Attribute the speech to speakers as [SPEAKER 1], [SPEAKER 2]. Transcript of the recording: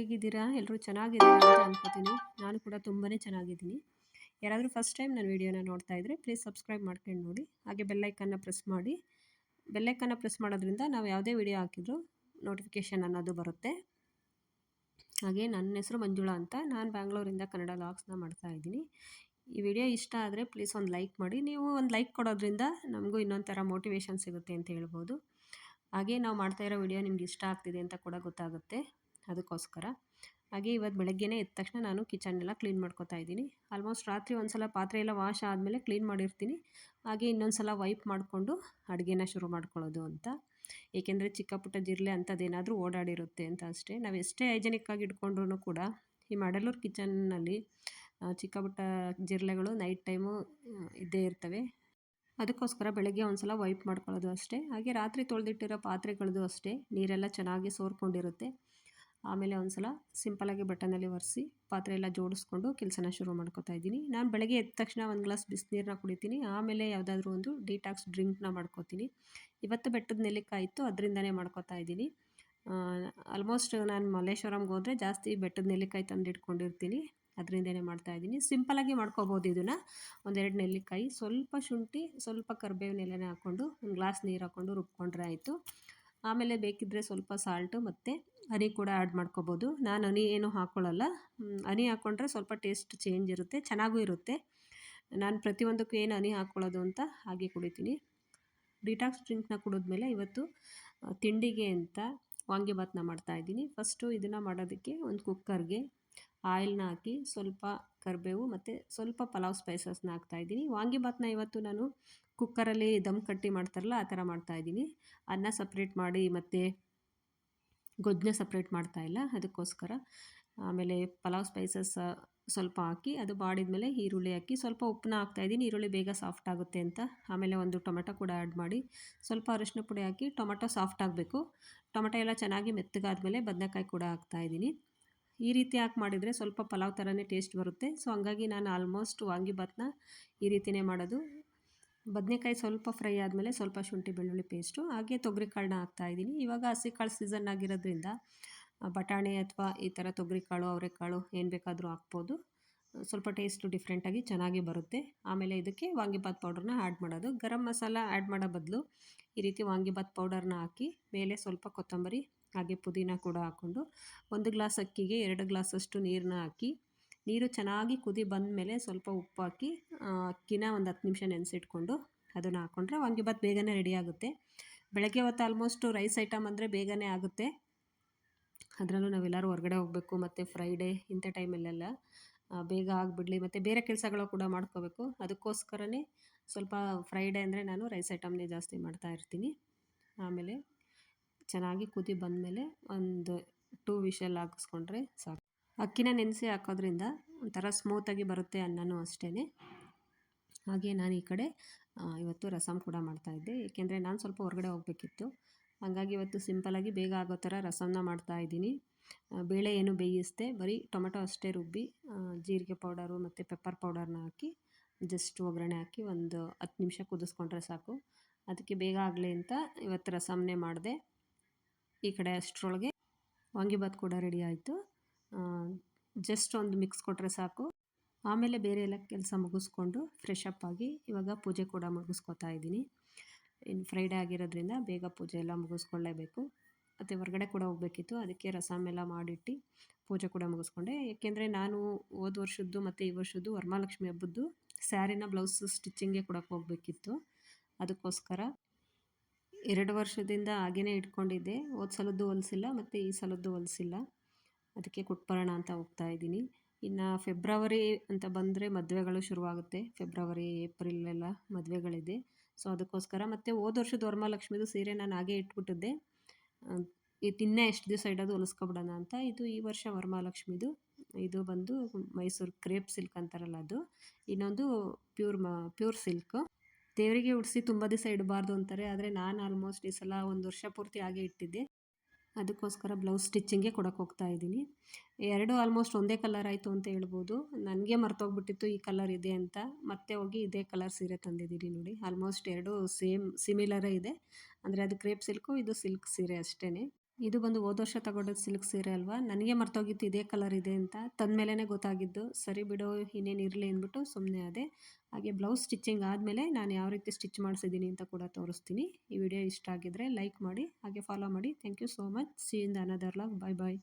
[SPEAKER 1] ಹೇಗಿದ್ದೀರಾ? ಎಲ್ಲರೂ ಚೆನ್ನಾಗಿದ್ದೀರಾ ಅಂತ ಅನ್ಕೋತೀನಿ. ನಾನು ಕೂಡ ತುಂಬಾ ಚೆನ್ನಾಗಿದ್ದೀನಿ. ಯಾರಾದರೂ ಫಸ್ಟ್ ಟೈಮ್ ನನ್ನ ವೀಡಿಯೋನ ನೋಡ್ತಾ ಇದ್ದರೆ ಪ್ಲೀಸ್ ಸಬ್ಸ್ಕ್ರೈಬ್ ಮಾಡ್ಕೊಂಡು ನೋಡಿ. ಹಾಗೆ ಬೆಲ್ಲೈಕನ್ನ ಪ್ರೆಸ್ ಮಾಡಿ. ಬೆಲ್ಲೈಕನ್ನು ಪ್ರೆಸ್ ಮಾಡೋದ್ರಿಂದ ನಾವು ಯಾವುದೇ ವಿಡಿಯೋ ಹಾಕಿದ್ರು ನೋಟಿಫಿಕೇಷನ್ ಅನ್ನೋದು ಬರುತ್ತೆ. ಹಾಗೆ ನನ್ನ ಹೆಸರು ಮಂಜುಳಾ ಅಂತ. ನಾನು ಬ್ಯಾಂಗ್ಳೂರಿಂದ ಕನ್ನಡ ಲಾಗ್ಸ್ನ ಮಾಡ್ತಾ ಇದ್ದೀನಿ. ಈ ವಿಡಿಯೋ ಇಷ್ಟ ಆದರೆ ಪ್ಲೀಸ್ ಒಂದು ಲೈಕ್ ಮಾಡಿ. ನೀವು ಒಂದು ಲೈಕ್ ಕೊಡೋದ್ರಿಂದ ನಮಗೂ ಇನ್ನೊಂದು ಥರ ಮೋಟಿವೇಶನ್ ಸಿಗುತ್ತೆ ಅಂತ ಹೇಳ್ಬೋದು. ಹಾಗೆ ನಾವು ಮಾಡ್ತಾ ಇರೋ ವಿಡಿಯೋ ನಿಮ್ಗೆ ಇಷ್ಟ ಆಗ್ತಿದೆ ಅಂತ ಕೂಡ ಗೊತ್ತಾಗುತ್ತೆ. ಅದಕ್ಕೋಸ್ಕರ. ಹಾಗೆ ಇವತ್ತು ಬೆಳಗ್ಗೆನೇ ಎದ್ದ ತಕ್ಷಣ ನಾನು ಕಿಚನ್ನೆಲ್ಲ ಕ್ಲೀನ್ ಮಾಡ್ಕೊತಾ ಇದ್ದೀನಿ. ಆಲ್ಮೋಸ್ಟ್ ರಾತ್ರಿ ಒಂದು ಸಲ ಪಾತ್ರೆ ಎಲ್ಲ ವಾಶ್ ಆದಮೇಲೆ ಕ್ಲೀನ್ ಮಾಡಿರ್ತೀನಿ. ಹಾಗೆ ಇನ್ನೊಂದು ಸಲ ವೈಪ್ ಮಾಡಿಕೊಂಡು ಅಡುಗೆನ ಶುರು ಮಾಡ್ಕೊಳ್ಳೋದು ಅಂತ. ಏಕೆಂದರೆ ಚಿಕ್ಕ ಪುಟ್ಟ ಜಿರಲೆ ಅಂಥದ್ದೇನಾದರೂ ಓಡಾಡಿರುತ್ತೆ ಅಂತ ಅಷ್ಟೇ. ನಾವು ಎಷ್ಟೇ ಹೈಜೆನಿಕ್ಕಾಗಿ ಇಟ್ಕೊಂಡ್ರೂ ಕೂಡ ಈ ಮಡಲೂರು ಕಿಚನ್ನಲ್ಲಿ ಚಿಕ್ಕ ಪುಟ್ಟ ಜಿರಳೆಗಳು ನೈಟ್ ಟೈಮು ಇದ್ದೇ ಇರ್ತವೆ. ಅದಕ್ಕೋಸ್ಕರ ಬೆಳಗ್ಗೆ ಒಂದು ಸಲ ವೈಪ್ ಮಾಡ್ಕೊಳ್ಳೋದು ಅಷ್ಟೇ. ಹಾಗೆ ರಾತ್ರಿ ತೊಳೆದಿಟ್ಟಿರೋ ಪಾತ್ರೆಗಳದ್ದು ಅಷ್ಟೇ. ನೀರೆಲ್ಲ ಚೆನ್ನಾಗಿ ಸೋರ್ಕೊಂಡಿರುತ್ತೆ. ಆಮೇಲೆ ಒಂದು ಸಲ ಸಿಂಪಲಾಗಿ ಬಟನಲ್ಲಿ ಒರೆಸಿ ಪಾತ್ರೆ ಎಲ್ಲ ಜೋಡಿಸ್ಕೊಂಡು ಕೆಲಸನ ಶುರು ಮಾಡ್ಕೋತಾ ಇದ್ದೀನಿ. ನಾನು ಬೆಳಗ್ಗೆ ಎದ್ದ ತಕ್ಷಣ ಒಂದು ಗ್ಲಾಸ್ ಬಿಸಿನೀರನ್ನ ಕುಡಿತೀನಿ. ಆಮೇಲೆ ಯಾವುದಾದ್ರೂ ಒಂದು ಡಿಟಾಕ್ಸ್ ಡ್ರಿಂಕ್ನ ಮಾಡ್ಕೋತೀನಿ. ಇವತ್ತು ಬೆಟ್ಟದ ನೆಲ್ಲಿಕಾಯಿ ಇತ್ತು, ಅದರಿಂದನೇ ಮಾಡ್ಕೋತಾ ಇದ್ದೀನಿ. ಆಲ್ಮೋಸ್ಟ್ ನಾನು ಮಲ್ಲೇಶ್ವರಂಗೆ ಹೋದರೆ ಜಾಸ್ತಿ ಬೆಟ್ಟದ ನೆಲ್ಲಿಕಾಯಿ ತಂದು ಇಟ್ಕೊಂಡಿರ್ತೀನಿ ಅದರಿಂದನೇ ಮಾಡ್ತಾಯಿದ್ದೀನಿ ಸಿಂಪಲಾಗಿ ಮಾಡ್ಕೋಬೋದು ಇದನ್ನು. ಒಂದೆರಡು ನೆಲ್ಲಿಕಾಯಿ, ಸ್ವಲ್ಪ ಶುಂಠಿ, ಸ್ವಲ್ಪ ಕರಿಬೇವಿನ ಎಲೆನ ಹಾಕ್ಕೊಂಡು ಒಂದು ಗ್ಲಾಸ್ ನೀರು ಹಾಕ್ಕೊಂಡು ರುಬ್ಕೊಂಡ್ರೆ ಆಯಿತು. ಆಮೇಲೆ ಬೇಕಿದ್ದರೆ ಸ್ವಲ್ಪ ಸಾಲ್ಟು ಮತ್ತು ಹನಿ ಕೂಡ ಆ್ಯಡ್ ಮಾಡ್ಕೋಬೋದು. ನಾನು ಹನಿ ಏನು ಹಾಕ್ಕೊಳ್ಳಲ್ಲ ಹನಿ ಹಾಕ್ಕೊಂಡ್ರೆ ಸ್ವಲ್ಪ ಟೇಸ್ಟ್ ಚೇಂಜ್ ಇರುತ್ತೆ, ಚೆನ್ನಾಗೂ ಇರುತ್ತೆ. ನಾನು ಪ್ರತಿಯೊಂದಕ್ಕೂ ಏನು ಹನಿ ಹಾಕ್ಕೊಳ್ಳೋದು ಅಂತ ಹಾಗೆ ಕುಡಿತೀನಿ. ಡಿಟಾಕ್ಸ್ ಡ್ರಿಂಕ್ನ ಕುಡಿದ್ಮೇಲೆ ಇವತ್ತು ತಿಂಡಿಗೆ ಅಂತ ವಾಂಗಿಭಾತ್ನ ಮಾಡ್ತಾಯಿದ್ದೀನಿ ಫಸ್ಟು ಇದನ್ನು ಮಾಡೋದಕ್ಕೆ ಒಂದು ಕುಕ್ಕರ್ಗೆ ಆಯಿಲ್ನ ಹಾಕಿ ಸ್ವಲ್ಪ ಕರಿಬೇವು ಮತ್ತು ಸ್ವಲ್ಪ ಪಲಾವ್ ಸ್ಪೈಸಸ್ನ ಹಾಕ್ತಾಯಿದ್ದೀನಿ ವಾಂಗಿಭಾತ್ನ ಇವತ್ತು ನಾನು ಕುಕ್ಕರಲ್ಲಿ ದಮ್ ಕಟ್ಟಿ ಮಾಡ್ತಾರಲ್ಲ, ಆ ಥರ ಮಾಡ್ತಾಯಿದ್ದೀನಿ ಅನ್ನ ಸಪ್ರೇಟ್ ಮಾಡಿ ಮತ್ತು ಗೊಜ್ಜನ್ನ ಸಪ್ರೇಟ್ ಮಾಡ್ತಾಯಿಲ್ಲ ಅದಕ್ಕೋಸ್ಕರ. ಆಮೇಲೆ ಪಲಾವ್ ಸ್ಪೈಸಸ್ ಸ್ವಲ್ಪ ಹಾಕಿ, ಅದು ಬಾಡಿದ ಈರುಳ್ಳಿ ಹಾಕಿ, ಸ್ವಲ್ಪ ಉಪ್ಪನ್ನ ಹಾಕ್ತಾಯಿದ್ದೀನಿ ಈರುಳ್ಳಿ ಬೇಗ ಸಾಫ್ಟ್ ಆಗುತ್ತೆ ಅಂತ. ಆಮೇಲೆ ಒಂದು ಟೊಮೆಟೊ ಕೂಡ ಆ್ಯಡ್ ಮಾಡಿ. ಸ್ವಲ್ಪ ಅರಿಶಿನ ಪುಡಿ ಹಾಕಿ, ಟೊಮೆಟೊ ಸಾಫ್ಟ್ ಆಗಬೇಕು. ಟೊಮೆಟೊ ಎಲ್ಲ ಚೆನ್ನಾಗಿ ಮೆತ್ತಗಾದ್ಮೇಲೆ ಬದನೆಕಾಯಿ ಕೂಡ ಹಾಕ್ತಾಯಿದ್ದೀನಿ ಈ ರೀತಿ ಹಾಕಿ ಮಾಡಿದರೆ ಸ್ವಲ್ಪ ಪಲಾವ್ ಥರನೇ ಟೇಸ್ಟ್ ಬರುತ್ತೆ. ಸೊ ಹಂಗಾಗಿ ನಾನು ಆಲ್ಮೋಸ್ಟ್ ವಾಂಗಿಭಾತ್ನ ಈ ರೀತಿಯೇ ಮಾಡೋದು. ಬದನೆಕಾಯಿ ಸ್ವಲ್ಪ ಫ್ರೈ ಆದಮೇಲೆ ಸ್ವಲ್ಪ ಶುಂಠಿ ಬೆಳ್ಳುಳ್ಳಿ ಪೇಸ್ಟು, ಹಾಗೆ ತೊಗರಿ ಕಾಳನ್ನ ಹಾಕ್ತಾಯಿದ್ದೀನಿ ಇವಾಗ ಹಸಿ ಕಾಳು ಸೀಸನ್ ಆಗಿರೋದ್ರಿಂದ ಬಟಾಣಿ ಅಥವಾ ಈ ಥರ ತೊಗರಿ ಕಾಳು ಅವರೆಕಾಳು ಏನು ಬೇಕಾದರೂ ಹಾಕ್ಬೋದು. ಸ್ವಲ್ಪ ಟೇಸ್ಟು ಡಿಫ್ರೆಂಟಾಗಿ ಚೆನ್ನಾಗಿ ಬರುತ್ತೆ. ಆಮೇಲೆ ಇದಕ್ಕೆ ವಾಂಗಿಭಾತ್ ಪೌಡ್ರನ್ನ ಆ್ಯಡ್ ಮಾಡೋದು. ಗರಂ ಮಸಾಲ ಆ್ಯಡ್ ಮಾಡೋ ಬದಲು ಈ ರೀತಿ ವಾಂಗಿಭಾತ್ ಪೌಡರ್ನ ಹಾಕಿ, ಮೇಲೆ ಸ್ವಲ್ಪ ಕೊತ್ತಂಬರಿ, ಹಾಗೆ ಪುದೀನ ಕೂಡ ಹಾಕ್ಕೊಂಡು ಒಂದು ಗ್ಲಾಸ್ ಅಕ್ಕಿಗೆ ಎರಡು ಗ್ಲಾಸಷ್ಟು ನೀರನ್ನ ಹಾಕಿ ನೀರು ಚೆನ್ನಾಗಿ ಕುದಿ ಬಂದ ಮೇಲೆ ಸ್ವಲ್ಪ ಉಪ್ಪು ಹಾಕಿ ಅಕ್ಕಿನ ಒಂದು ಹತ್ತು ನಿಮಿಷ ನೆನೆಸಿಟ್ಕೊಂಡು ಅದನ್ನು ಹಾಕ್ಕೊಂಡ್ರೆ ವಾಂಗಿಭಾತ್ ಬೇಗನೆ ರೆಡಿ ಆಗುತ್ತೆ. ಬೆಳಗ್ಗೆ ಹೊತ್ತು ಆಲ್ಮೋಸ್ಟು ರೈಸ್ ಐಟಮ್ ಅಂದರೆ ಬೇಗನೆ ಆಗುತ್ತೆ. ಅದರಲ್ಲೂ ನಾವೆಲ್ಲರೂ ಹೊರಗಡೆ ಹೋಗಬೇಕು, ಮತ್ತು ಫ್ರೈಡೇ ಇಂಥ ಟೈಮಲ್ಲೆಲ್ಲ ಬೇಗ ಆಗಿಬಿಡಲಿ, ಮತ್ತು ಬೇರೆ ಕೆಲಸಗಳು ಕೂಡ ಮಾಡ್ಕೋಬೇಕು. ಅದಕ್ಕೋಸ್ಕರನೇ ಸ್ವಲ್ಪ ಫ್ರೈಡೇ ಅಂದರೆ ನಾನು ರೈಸ್ ಐಟಮ್ನೇ ಜಾಸ್ತಿ ಮಾಡ್ತಾ ಇರ್ತೀನಿ. ಆಮೇಲೆ ಚೆನ್ನಾಗಿ ಕುದಿ ಬಂದಮೇಲೆ ಒಂದು ಟೂ ವಿಷಲ್ ಹಾಕಿಸ್ಕೊಂಡ್ರೆ ಸಾಕು. ಅಕ್ಕಿನ ನೆನೆಸಿ ಹಾಕೋದ್ರಿಂದ ಒಂಥರ ಸ್ಮೂತಾಗಿ ಬರುತ್ತೆ ಅನ್ನನೂ ಅಷ್ಟೇ ಹಾಗೆ ನಾನು ಈ ಕಡೆ ಇವತ್ತು ರಸಮ್ ಕೂಡ ಮಾಡ್ತಾಯಿದ್ದೆ ಏಕೆಂದರೆ ನಾನು ಸ್ವಲ್ಪ ಹೊರಗಡೆ ಹೋಗಬೇಕಿತ್ತು. ಹಾಗಾಗಿ ಇವತ್ತು ಸಿಂಪಲಾಗಿ ಬೇಗ ಆಗೋ ಥರ ರಸಮನ್ನ ಮಾಡ್ತಾಯಿದ್ದೀನಿ ಬೇಳೆ ಏನು ಬೇಯಿಸ್ದೆ, ಬರೀ ಟೊಮೆಟೊ ಅಷ್ಟೇ ರುಬ್ಬಿ ಜೀರಿಗೆ ಪೌಡರು ಮತ್ತು ಪೆಪ್ಪರ್ ಪೌಡರ್ನ ಹಾಕಿ ಜಸ್ಟ್ ಒಗ್ಗರಣೆ ಹಾಕಿ ಒಂದು ಹತ್ತು ನಿಮಿಷ ಕುದಿಸ್ಕೊಂಡ್ರೆ ಸಾಕು. ಅದಕ್ಕೆ ಬೇಗ ಆಗಲಿ ಅಂತ ಇವತ್ತು ರಸಮ್ನೇ ಮಾಡಿದೆ. ಈ ಕಡೆ ಅಷ್ಟರೊಳಗೆ ವಾಂಗಿಭಾತ್ ಕೂಡ ರೆಡಿ ಆಯಿತು. ಜಸ್ಟ್ ಒಂದು ಮಿಕ್ಸ್ ಕೊಟ್ಟರೆ ಸಾಕು. ಆಮೇಲೆ ಬೇರೆ ಎಲ್ಲ ಕೆಲಸ ಮುಗಿಸ್ಕೊಂಡು ಫ್ರೆಶ್ ಅಪ್ ಆಗಿ ಇವಾಗ ಪೂಜೆ ಕೂಡ ಮುಗಿಸ್ಕೊತಾ ಇದ್ದೀನಿ. ಇನ್ನು ಫ್ರೈಡೇ ಆಗಿರೋದ್ರಿಂದ ಬೇಗ ಪೂಜೆ ಎಲ್ಲ ಮುಗಿಸ್ಕೊಳ್ಳೇಬೇಕು. ಮತ್ತು ಹೊರಗಡೆ ಕೂಡ ಹೋಗಬೇಕಿತ್ತು, ಅದಕ್ಕೆ ರಸಮ್ ಎಲ್ಲ ಮಾಡಿಟ್ಟು ಪೂಜೆ ಕೂಡ ಮುಗಿಸ್ಕೊಂಡೆ. ಏಕೆಂದರೆ ನಾನು ಹೋದ ವರ್ಷದ್ದು ಮತ್ತು ಈ ವರ್ಷದ್ದು ವರಮಹಾಲಕ್ಷ್ಮಿ ಹಬ್ಬದ್ದು ಸ್ಯಾರಿನ ಬ್ಲೌಸ್ ಸ್ಟಿಚ್ಚಿಂಗೇ ಕೊಡೋಕೆ ಹೋಗಬೇಕಿತ್ತು. ಅದಕ್ಕೋಸ್ಕರ ಎರಡು ವರ್ಷದಿಂದ ಹಾಗೇ ಇಟ್ಕೊಂಡಿದ್ದೆ. ಹೋದ ಸಲದ್ದು ಹೊಲಿಸಿಲ್ಲ, ಮತ್ತು ಈ ಸಲದ್ದು ಹೊಲಿಸಿಲ್ಲ. ಅದಕ್ಕೆ ಕೊಟ್ಬರೋಣ ಅಂತ ಹೋಗ್ತಾ ಇದ್ದೀನಿ. ಇನ್ನು ಫೆಬ್ರವರಿ ಅಂತ ಬಂದರೆ ಮದುವೆಗಳು ಶುರುವಾಗುತ್ತೆ. ಫೆಬ್ರವರಿ ಏಪ್ರಿಲೆಲ್ಲ ಮದುವೆಗಳಿದೆ. ಸೊ, ಅದಕ್ಕೋಸ್ಕರ ಮತ್ತು ಹೋದ ವರ್ಷದ ವರಮಹಾಲಕ್ಷ್ಮಿದು ಸೀರೆ ನಾನು ಹಾಗೆ ಇಟ್ಬಿಟ್ಟಿದ್ದೆ. ಈ ಇನ್ನೂ ಎಷ್ಟು ದಿವಸ ಇಡೋದು ಹೊಲಿಸ್ಕೊಬಿಡೋಣ ಅಂತ. ಇದು ಈ ವರ್ಷ ವರಮಹಾಲಕ್ಷ್ಮಿದು. ಇದು ಬಂದು ಮೈಸೂರು ಕ್ರೇಪ್ ಸಿಲ್ಕ್ ಅಂತಾರಲ್ಲ ಅದು. ಇನ್ನೊಂದು ಪ್ಯೂರ್ ಮ, ಪ್ಯೂರ್ ಸಿಲ್ಕು. ದೇವರಿಗೆ ಉಡಿಸಿ ತುಂಬ ದಿವಸ ಇಡಬಾರ್ದು ಅಂತಾರೆ. ಆದರೆ ನಾನು ಆಲ್ಮೋಸ್ಟ್ ಈ ಸಲ ಒಂದು ವರ್ಷ ಪೂರ್ತಿ ಹಾಗೆ ಇಟ್ಟಿದ್ದೆ. ಅದಕ್ಕೋಸ್ಕರ ಬ್ಲೌಸ್ ಸ್ಟಿಚ್ಚಿಂಗೇ ಕೊಡೋಕೆ ಹೋಗ್ತಾ ಇದ್ದೀನಿ. ಎರಡು ಆಲ್ಮೋಸ್ಟ್ ಒಂದೇ ಕಲರ್ ಆಯಿತು ಅಂತ ಹೇಳ್ಬೋದು. ನನಗೆ ಮರ್ತೋಗ್ಬಿಟ್ಟಿತ್ತು ಈ ಕಲರ್ ಇದೆ ಅಂತ. ಮತ್ತೆ ಹೋಗಿ ಇದೇ ಕಲರ್ ಸೀರೆ ತಂದಿದ್ದೀನಿ ನೋಡಿ. ಆಲ್ಮೋಸ್ಟ್ ಎರಡು ಸೇಮ್ ಸಿಮಿಲರೇ ಇದೆ. ಅಂದರೆ ಅದು ಕ್ರೇಪ್ ಸಿಲ್ಕು, ಇದು ಸಿಲ್ಕ್ ಸೀರೆ ಅಷ್ಟೇ ಇದು ಬಂದು ಹೋದ ವರ್ಷ ತಗೊಂಡದ್ದು ಸಿಲ್ಕ್ ಸೀರೆ ಅಲ್ವಾ? ನನಗೆ ಮರ್ತೋಗಿತ್ತು ಇದೇ ಕಲರ್ ಇದೆ ಅಂತ. ತಂದಮೇಲೆ ಗೊತ್ತಾಗಿದ್ದು, ಸರಿ ಬಿಡು, ಇನ್ನೇನು ಇರಲಿ ಅಂದ್ಬಿಟ್ಟು ಸುಮ್ಮನೆ ಅದೇ ಹಾಗೆ ಬ್ಲೌಸ್ ಸ್ಟಿಚ್ಚಿಂಗ್ ಆದಮೇಲೆ ನಾನು ಯಾವ ರೀತಿ ಸ್ಟಿಚ್ ಮಾಡಿಸಿದ್ದೀನಿ ಅಂತ ಕೂಡ ತೋರಿಸ್ತೀನಿ. ಈ ವಿಡಿಯೋ ಇಷ್ಟ ಆಗಿದ್ದರೆ ಲೈಕ್ ಮಾಡಿ, ಹಾಗೆ ಫಾಲೋ ಮಾಡಿ. Thank you so much see in the another log bye bye